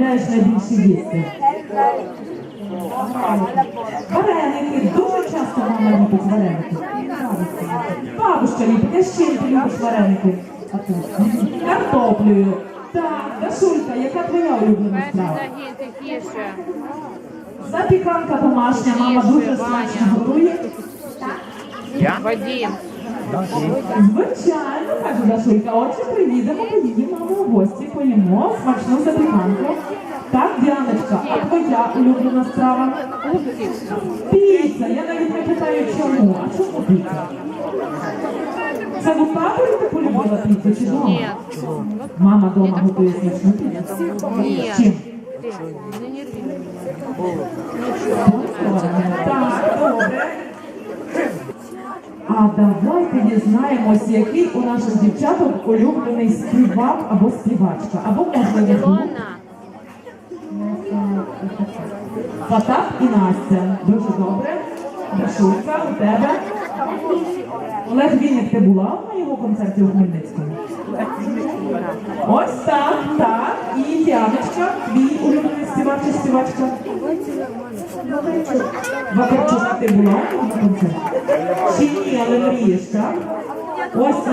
Пляєш найбільше їсти. Вареники. Дуже часто мама любить вареники. Бабушка любить. А з чим ти любиш вареники? Картоплею. Так, Дашулька, яка твоя улюблена страва? Запіканка домашня, мама дуже смачно готує. Вадим. Звичайно, каже Дашулька. Отже, приїдемо до її мами у гості, поїмо смачну запіканку. Так, Діаночка, а твоя улюблена страва? Піца. Я навіть не питаю, чому. А чому піца? Це в таборі ти полюбила піцу чи дома? Ні. Мама дома готує смачну піцу. Ні. Чим? Так. А давайте дізнаємось, який у наших дівчаток улюблений співак або співачка. Або можливо гурт. Потап і Настя. Дуже добре. Дашулька, у тебе. Олег Вінник, ти була на його концерті у Хмельницькому? Ось так, так. І Діаночка, твій улюблений співак чи співачка? Вакарчук, ти була на його концерті? Чи ні, але мрієш, так? Ось.